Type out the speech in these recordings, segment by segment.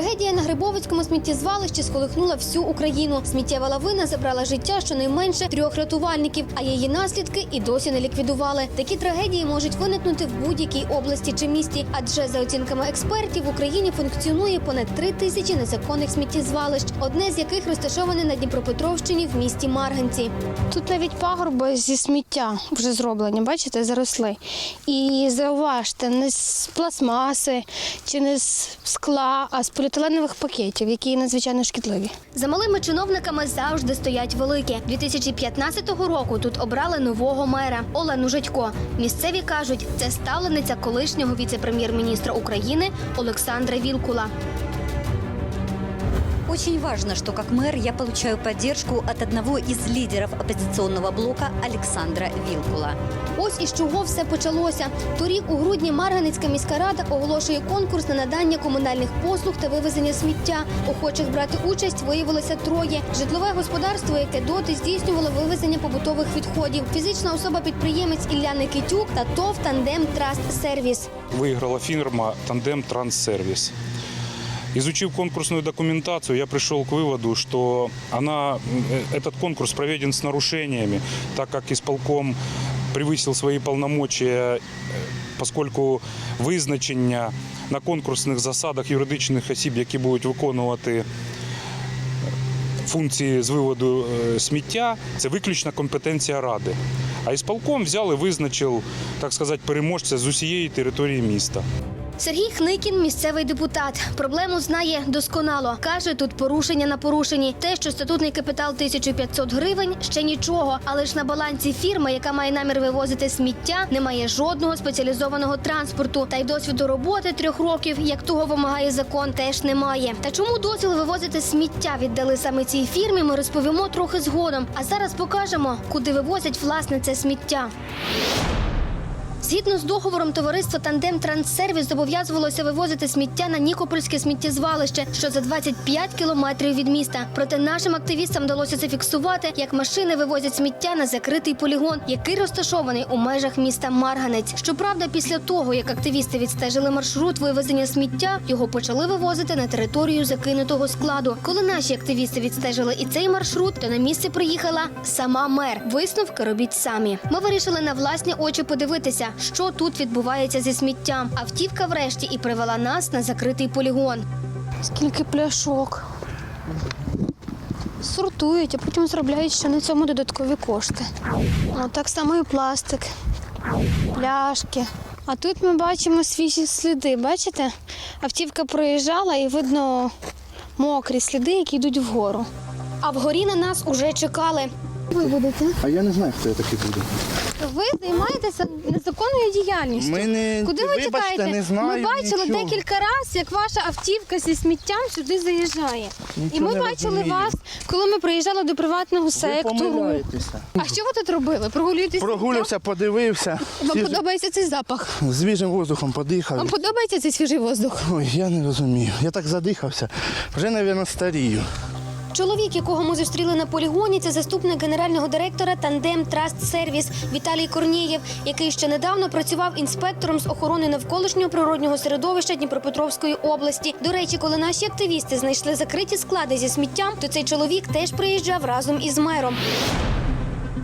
Трагедія на Грибовицькому сміттєзвалищі сколихнула всю Україну. Сміттєва лавина забрала життя щонайменше трьох рятувальників, а її наслідки і досі не ліквідували. Такі трагедії можуть виникнути в будь-якій області чи місті, адже за оцінками експертів в Україні функціонує понад три тисячі незаконних сміттєзвалищ, одне з яких розташоване на Дніпропетровщині в місті Марганці. Тут навіть пагорби зі сміття вже зроблені, бачите, заросли. І зауважте, не з пластмаси чи не з скла, а з поліетиленових пакетів, які надзвичайно шкідливі. За малими чиновниками завжди стоять великі. 2015 року тут обрали нового мера Олену Жадько. Місцеві кажуть, це ставлениця колишнього віце-прем'єр-міністра України Олександра Вілкула. Очень важно, что как мэр я получаю поддержку от одного из лидеров оппозиционного блока Александра Вилкула. Ось із чого все почалося. Торік у грудні Марганецька міська рада оголошує конкурс на надання комунальних послуг та вивезення сміття. Охочих брати участь виявилося троє. Житлове господарство, яке доти здійснювало вивезення побутових відходів. Фізична особа-підприємець Ілля Никитюк та ТОВ Тандем Траст Сервіс. Выиграла фирма «Тандем Транссервис». Изучив конкурсную документацию, я пришел к выводу, что она, э, этот конкурс проведен с нарушениями, так как исполком превысил свои полномочия, э, поскольку визначення на конкурсних засадах юридичних осіб, які будуть виконувати функції з виводу е, сміття, це виключна компетенція ради. А ісполком взяв і визначив, так сказати, переможця з усієї території міста. Сергій Хникін, місцевий депутат, проблему знає досконало. каже, тут порушення на порушенні. Те, що статутний капітал 1500 гривень, ще нічого. Але ж на балансі фірми, яка має намір вивозити сміття, немає жодного спеціалізованого транспорту. Та й досвіду роботи трьох років, як того вимагає закон, теж немає. Та чому дозвіл вивозити сміття віддали саме цій фірмі? Ми розповімо трохи згодом. А зараз покажемо, куди вивозять власне це сміття. Згідно з договором товариство Тандем Транссервіс зобов'язувалося вивозити сміття на Нікопольське сміттєзвалище, що за 25 кілометрів від міста. Проте нашим активістам вдалося зафіксувати, як машини вивозять сміття на закритий полігон, який розташований у межах міста Марганець. Щоправда, після того як активісти відстежили маршрут вивезення сміття, його почали вивозити на територію закинутого складу. Коли наші активісти відстежили і цей маршрут, то на місце приїхала сама мер. Висновки робіть самі. Ми вирішили на власні очі подивитися, що тут відбувається зі сміттям. Автівка врешті і привела нас на закритий полігон. Скільки пляшок. Сортують, а потім заробляють ще на цьому додаткові кошти. О, так само і пластик, пляшки. А тут ми бачимо свіжі сліди. Бачите? Автівка проїжджала і видно мокрі сліди, які йдуть вгору. А вгорі на нас уже чекали. Ви будете? А я не знаю, хто я такий буду. Ви займаєтеся незаконною діяльністю. Ми не Куди ви вибачте, тікаєте? не знаю. Ми бачили нічого. декілька разів, як ваша автівка зі сміттям сюди заїжджає. І Нічого ми не бачили розумію. вас, коли ми приїжджали до приватного Ви сектору. помиляєтеся. А що ви тут робили? Прогулюєтесь? Прогулявся, подивився. Вам свіж- подобається цей запах? Свіжим воздухом подихав. Вам подобається цей свіжий воздух? Ой, я не розумію. Я так задихався. Вже, мабуть, старію. Чоловік, якого ми зустріли на полігоні, це заступник генерального директора Тандем Траст Сервіс Віталій Корнієв, який ще недавно працював інспектором з охорони навколишнього природнього середовища Дніпропетровської області. До речі, коли наші активісти знайшли закриті склади зі сміттям, то цей чоловік теж приїжджав разом із мером.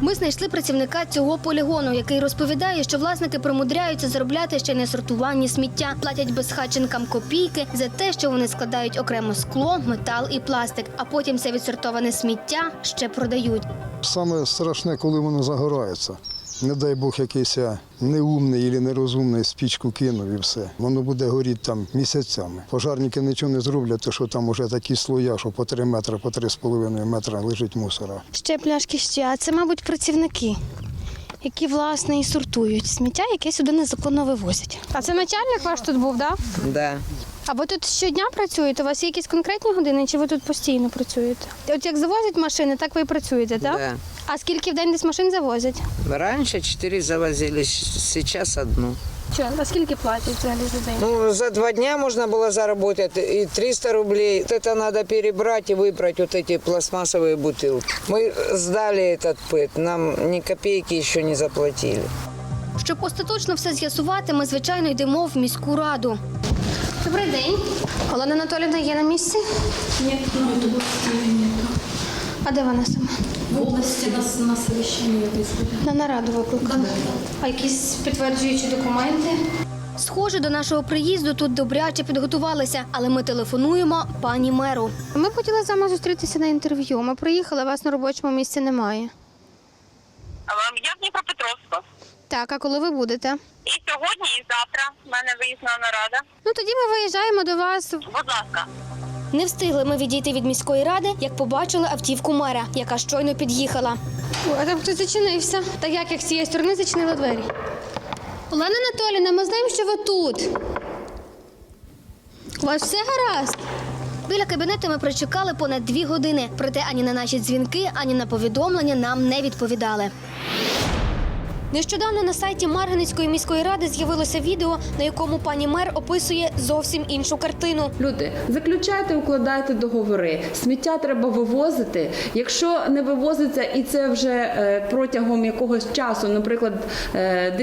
Ми знайшли працівника цього полігону, який розповідає, що власники примудряються заробляти ще не сортуванні сміття, платять безхатченкам копійки за те, що вони складають окремо скло, метал і пластик, а потім це відсортоване сміття ще продають. Саме страшне, коли воно загорається. Не дай Бог якийсь неумний або нерозумний спічку кинув і все. Воно буде горіти там місяцями. Пожарники нічого не зроблять, тому що там вже такі слоя, що по 3 метри, по 3,5 метра лежить мусора. Ще пляшки ще, а це, мабуть, працівники, які власне і сортують сміття, яке сюди незаконно вивозять. А це начальник ваш тут був, так? Да. А ви тут щодня працюєте? У вас є якісь конкретні години, чи ви тут постійно працюєте? От як завозять машини, так ви і працюєте, так? Да. А скільки в день десь машин завозять? Раньше четыре завозили, щ- сейчас одну. Що, а скільки платять взагалі за день? Ну, за два дня можно было заработать и 300 рублей. Вот это надо перебрать и выбрать вот эти пластмассовые бутылки. Мы сдали этот ПЭТ, нам ни копейки еще не заплатили. Щоб остаточно все з'ясувати, ми звичайно йдемо в міську раду. Добрий день. Олена Анатолівна є на місці? Нет, ну это в Киеве нет. А де вона саме? В области нас на совещание вызвали. На нараду викликали. А якісь підтверджуючі документи? Схоже, до нашого приїзду тут добряче підготувалися, але ми телефонуємо пані меру. Ми хотіли з вами зустрітися на інтерв'ю. Ми приїхали, вас на робочому місці немає. А, вам Я в Дніпропетровську. Так, а коли ви будете? І сьогодні, і завтра в мене виїзна нарада. Ну тоді ми виїжджаємо до вас. Будь ласка. Не встигли ми відійти від міської ради, як побачили автівку мера, яка щойно під'їхала. А там хтось зачинився. Так як, як з цієї сторони зачинили двері. Олена Анатоліївна, ми знаємо, що ви тут. У вас все гаразд? Біля кабінету ми прочекали понад дві години, проте ані на наші дзвінки, ані на повідомлення нам не відповідали. Нещодавно на сайті Марганецької міської ради з'явилося відео, на якому пані мер описує зовсім іншу картину. Люди, заключайте, укладайте договори. Сміття треба вивозити. Якщо не вивозиться, і це вже е, протягом якогось часу, наприклад, е,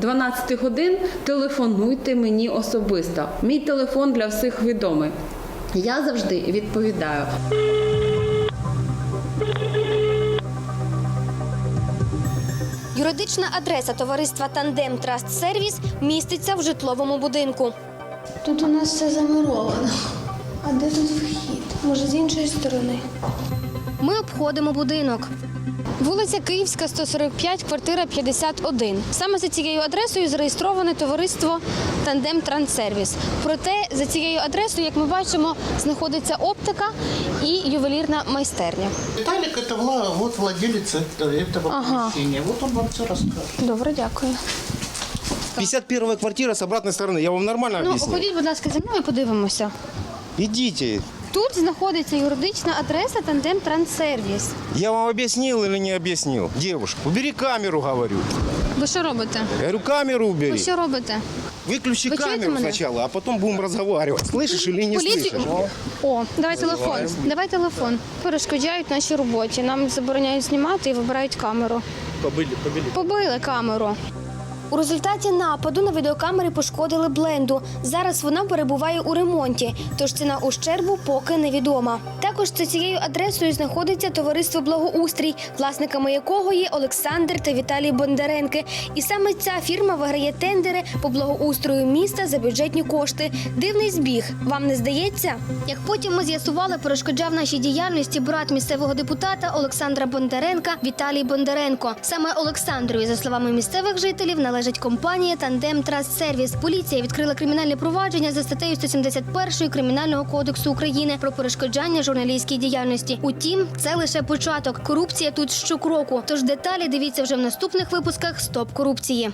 10-12 годин, телефонуйте мені особисто. Мій телефон для всіх відомий. Я завжди відповідаю. Юридична адреса товариства Тандем Траст Сервіс міститься в житловому будинку. Тут у нас все замуровано. А де тут вхід? Може, з іншої сторони. Ми обходимо будинок. Вулиця Київська, 145, квартира 51. Саме за цією адресою зареєстроване товариство Тандем Транссервіс. Проте за цією адресою, як ми бачимо, знаходиться оптика і ювелірна майстерня. Виталик это вла- вот владелец это- этого Ага. помещения. Вот он вам все расскажет. Добре, дякую. 51 квартира с обратной стороны. Я вам нормально Ну, объяснил? ходіть, будь ласка, зі мною подивимося. Идите. Тут знаходиться юридична адреса Тандем Транссервіс. Я вам объяснил или не объяснил? Девушка, убери камеру, говорю. Ви що робите? Я говорю, камеру убери. Ви що робите? Выключи Вы чуете камеру меня? сначала, а потом будем разговаривать. Слышишь или не слышишь? О, давай телефон. Давай телефон. Перешкоджають нашій роботі. Нам забороняють знімати і вибирають камеру. Побыли, побыли. Побили камеру. У результаті нападу на відеокамери пошкодили бленду. Зараз вона перебуває у ремонті, тож ціна ущербу поки невідома. Також за цією адресою знаходиться товариство Благоустрій, власниками якого є Олександр та Віталій Бондаренки. І саме ця фірма виграє тендери по благоустрою міста за бюджетні кошти. Дивний збіг. Вам не здається? Як потім ми з'ясували, перешкоджав нашій діяльності брат місцевого депутата Олександра Бондаренка Віталій Бондаренко. Саме Олександрові, за словами місцевих жителів, належить компанія Тандем Траст Сервіс. Поліція відкрила кримінальне провадження за статтею 171 Кримінального кодексу України про перешкоджання журналістській діяльності. Утім, це лише початок. Корупція тут щокроку. Тож деталі дивіться вже в наступних випусках Стоп корупції.